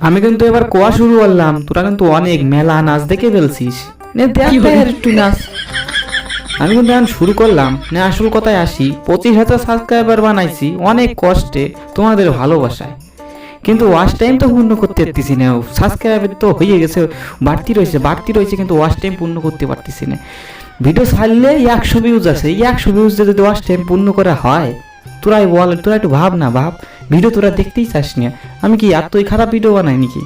আমি কিন্তু এবার কোয়া শুরু করলাম। তোরা কিন্তু অনেক মেলা নাচ দেখে ফেলছিস। নে দেখ দেখ। একটু নাচ? আমি কিন্তু এখন শুরু করলাম। না আসল কথায় আসি পঁচিশ হাজার সাবস্ক্রাইবার বানাইছি অনেক কষ্টে তোমাদের ভালোবাসায়। কিন্তু ওয়াচ টাইম তো পূর্ণ করতে পারতেছি না। সাবস্ক্রাইবার তো হয়ে গেছে বাড়তি রয়েছে বাড়তি রয়েছে কিন্তু ওয়াচ টাইম পূর্ণ করতে পারতেছি না। ভিডিও ছাড়লে একশো ভিউজ আছে এই একশো ভিউজ যদি ওয়াচ টাইম পূর্ণ করা হয় তোরাই বল তোরা একটু ভাব না ভাব। ভিডিও তোরা দেখতেই চাস না। আমি কি এতই খারাপ ভিডিও বানাই নাকি?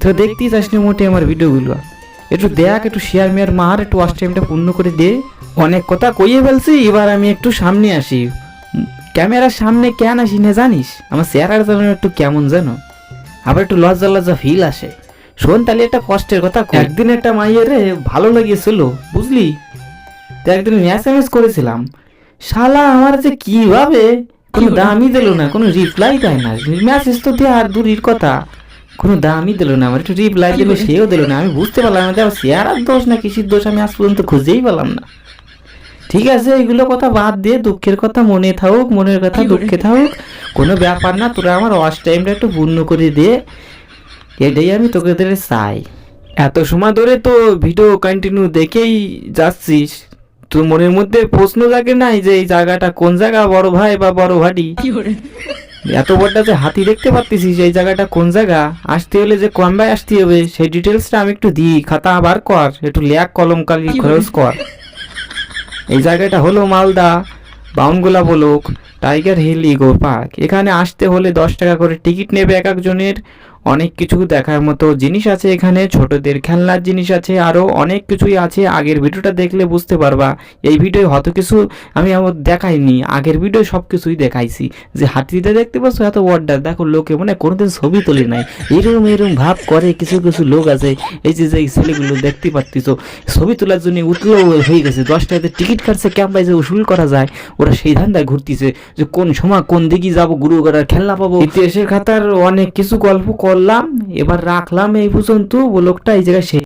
তোরা দেখতেই চাস না মোটে আমার ভিডিওগুলো। একটু দেখ, একটু শেয়ার মেয়ার মার, একটু ওয়াচ টাইমটা পূর্ণ করে দে। অনেক কথা কইয়ে ফেলছি, এবার আমি একটু সামনে আসি। ক্যামেরার সামনে কেন আসি না জানিস? আমার চেহারার যেন একটু কেমন জানো আবার একটু লজ্জা লজ্জা ফিল আসে। শোন তাহলে একটা কষ্টের কথা। একদিন একটা মাইয়ের ভালো লাগিয়েছিল বুঝলি? তো একদিন মেসেজ করেছিলাম, শালা, আমার যে কীভাবে কোনো দামই দিল না কোনো রিপ্লাই দেয় না। মেসেজ তো দেওয়া আর দূরের কথা কোনো দামই দিল না। আমার একটু রিপ্লাই দিল সেও দিল না। আমি বুঝতে পারলাম না যে আমার চেহারার দোষ না কিসির দোষ আমি আজ পর্যন্ত খুঁজেই পেলাম না। ঠিক আছে এগুলো কথা বাদ দিয়ে দুঃখের কথা মনে থাকুক মনের কথা দুঃখে থাকুক। কোনো ব্যাপার না তোরা আমার ওয়াশ টাইমটা একটু পূর্ণ করে দে। এটাই আমি তোকে ধরে চাই। এত সময় ধরে তো ভিডিও কন্টিনিউ দেখেই যাচ্ছিস। তোর মনের মধ্যে প্রশ্ন জাগে নাই যে এই জায়গাটা কোন জায়গা বড় ভাই বা বড় ভাটি? এত বড়টা যে হাতি দেখতে পারতেছিস এই জায়গাটা কোন জায়গা? আসতে হলে যে কমবায় আসতে হবে সেই ডিটেলসটা আমি একটু দিই। খাতা আবার কর একটু লেখ কলম কালি খরচ কর। এই জায়গাটা হলো মালদা বাউনগোলা বলুক টাইগার হিল ইগো পার্ক। এখানে আসতে হলে দশ টাকা করে টিকিট নেবে এক একজনের। অনেক কিছু দেখার মতো জিনিস আছে এখানে, ছোটদের খেলনার জিনিস আছে আরও অনেক কিছুই আছে। আগের ভিডিওটা দেখলে বুঝতে পারবা। এই ভিডিও হয়তো কিছু আমি আমার দেখাইনি, আগের ভিডিও সব কিছুই দেখাইছি। যে হাতিতে দেখতে পাচ্ছ, এত বড়টা দেখো, লোকে মানে কোনোদিন ছবি তোলে নাই। এরকম এরকম ভাব করে কিছু কিছু লোক আছে। এই যে যে ছেলেগুলো দেখতে পারতিস ছবি তোলার জন্য উতলো হয়ে গেছে। দশ টাকাতে টিকিট কাটছে, ক্যাম্পায় যে উসুল করা যায়, ওরা সেই ধান্দায় ঘুরতিছে। যে কোন সময় কোন দিকে যাব গুরু করার খেলনা পাবো। ইতিহাসের খাতার অনেক কিছু গল্প করলাম এবার রাখলাম এই পর্যন্ত ও লোকটা এই জায়গায় শেষ